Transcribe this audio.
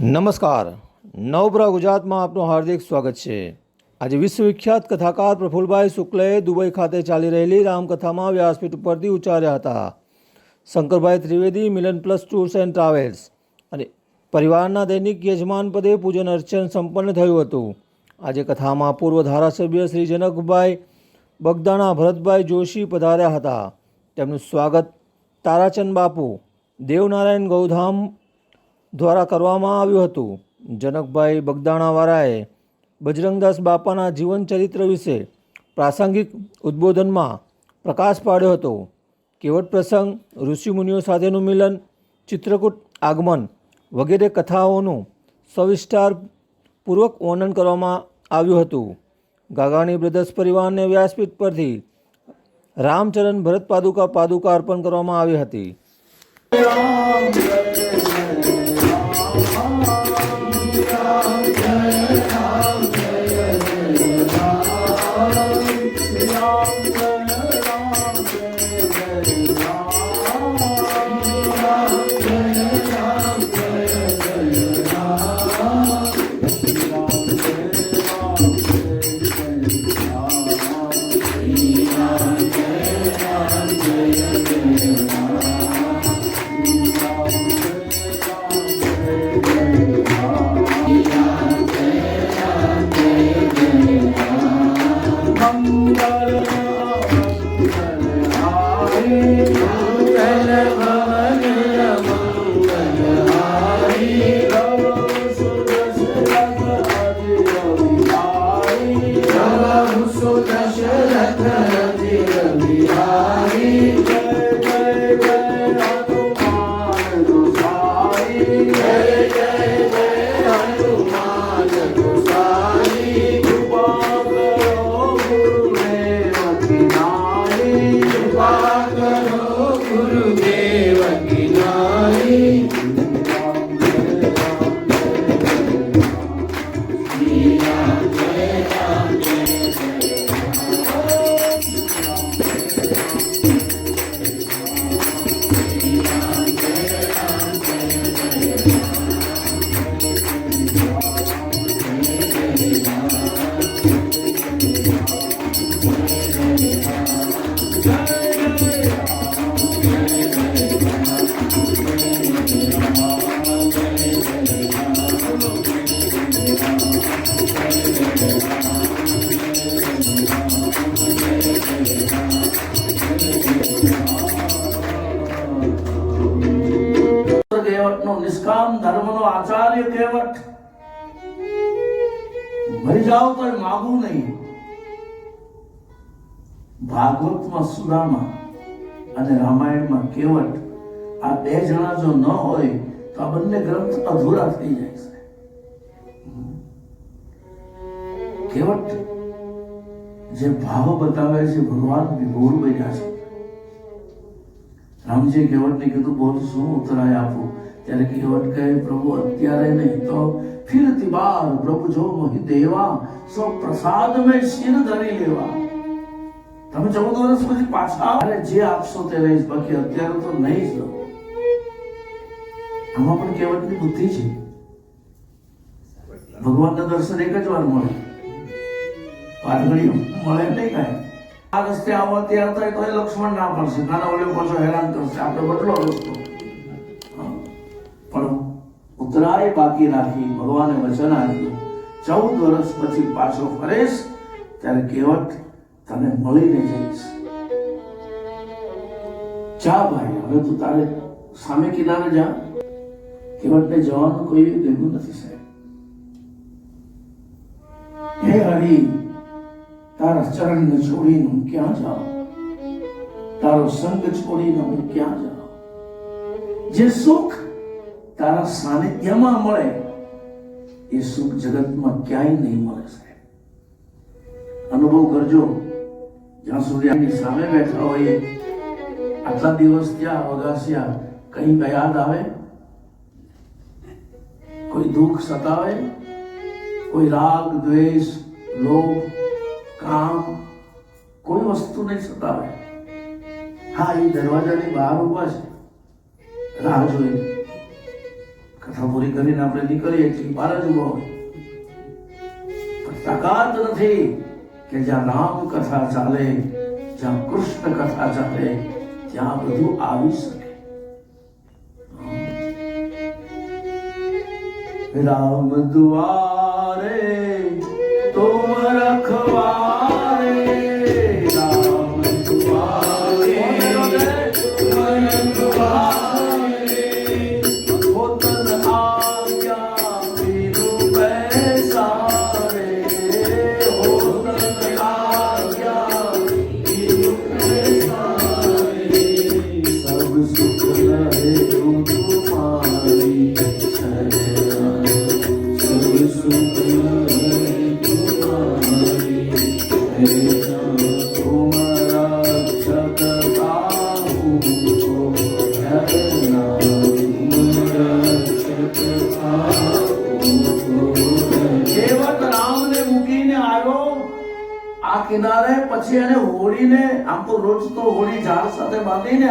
નમસ્કાર. નવબ્રા ગુજરાતમાં આપનું હાર્દિક સ્વાગત છે. આજે વિશ્વવિખ્યાત કથાકાર પ્રફુલભાઈ શુક્લએ દુબઈ ખાતે ચાલી રહેલી રામકથામાં વ્યાસપીઠ ઉપરથી ઉચ્ચાર્યા હતા. Shankarbhai Trivedi, Milan plus tours and travels અને પરિવારના દૈનિક યજમાન પદે પૂજન અર્ચન સંપન્ન થયું હતું. આજે કથામાં પૂર્વ ધારાસભ્ય શ્રી જનકભાઈ, બગદાણા ભરતભાઈ જોશી પધાર્યા હતા. તેમનું સ્વાગત તારાચંદ બાપુ, દેવનારાયણ ગૌધામ દ્વારા કરવામાં આવ્યું હતું. જનકભાઈ બગદાણાવાળાએ બજરંગદાસ બાપાના જીવન ચરિત્ર વિશે પ્રાસંગિક ઉદ્બોધનમાં પ્રકાશ પાડ્યો હતો. કેવટ પ્રસંગ, ઋષિમુનિઓ સાથેનું મિલન, ચિત્રકૂટ આગમન વગેરે કથાઓનું સવિસ્તાર પૂર્વક વર્ણન કરવામાં આવ્યું હતું. ગાગાણી બ્રદર્સ પરિવારને વ્યાસપીઠ પરથી રામચરણ ભરત પાદુકા પાદુકા અર્પણ કરવામાં આવી હતી. કહેવતનો આચાર્ય કહેવત. મરી તો માગું નહીં. ભાગવતમાં સુદામા અને રામાયણમાં કેવટ આ બે જણા જો ન હોય તો આ બંને ગ્રંથ અધૂરા થઈ જાય છે. કેવટ જે ભાવ બતાવે છે, ભગવાન વિભોર બન્યા છે. રામજી કેવટને કીધું, બોલ, શું ઉતરાય આપું? ત્યારે કેવટ કહે પ્રભુ, અત્યારે નહીં, તો ફિરતી બાર પ્રભુ જો મોહી દેવા સો પ્રસાદ મેં શિર ધરી લેવા. તમે ચૌદ વર્ષ પછી પાછા અરે, જે આપશો તે લઈશ, બાકી અત્યારે તો નહીં જ આમાં પણ કેવટની બુદ્ધિ છે. ભગવાનના દર્શન એક જ વાર મળે. પાટગડી મળે નહીં કાંઈ. આ રસ્તે આવવા તૈયાર થાય તો એ લક્ષ્મણ ના પડશે. નાના ઓલે પાછો હેરાન કરશે. આપણે બદલો રસ્તો. ઉતરાય બાકી રાખી ભગવાને વચન આપ્યું ચૌદ વર્ષ પછી પાછો ફરેશ, ત્યારે કેવટ તને મળીને જઈશ. જા ભાઈ, હવે તું તારે સામે કિનારે જા. કેવટને જવાનું કોઈ ભેગું નથી, સાહેબ. હે હરી, તારા ચરણને છોડીને હું ક્યાં જાઉં? તારો સંગ છોડીને હું ક્યાં જાઉં? જે સુખ તારા સાનિધ્યમાં મળે, એ સુખ જગતમાં ક્યાંય નહીં મળે, સાહેબ. અનુભવ કરજો. જ્યાં સુધી આની સામે બેઠા હોઈએ, આટલા દિવસ ત્યાં વગાસ્યા, કઈ યાદ આવે? કોઈ દુઃખ સતાવે? કોઈ રાગ, દ્વેષ, લોભ, કામ, કોઈ વસ્તુ નહીં સતાવે. હા, એ દરવાજાની બહાર ઊભા છે. રાહ જોઈ. કથા પૂરી કરીને આપણે નીકળીએ એટલી બાર જ ઊભો તાકાત નથી કે જ્યાં રામ કથા ચાલે, જ્યાં કૃષ્ણ કથા ચાલે, ત્યાં બધું આવી શકે. રામ દ્વારે તુમ કિનારે પછી એને હોળીને આમ તો રોજ તો હોળી ઝાડ સાથે બાંધીને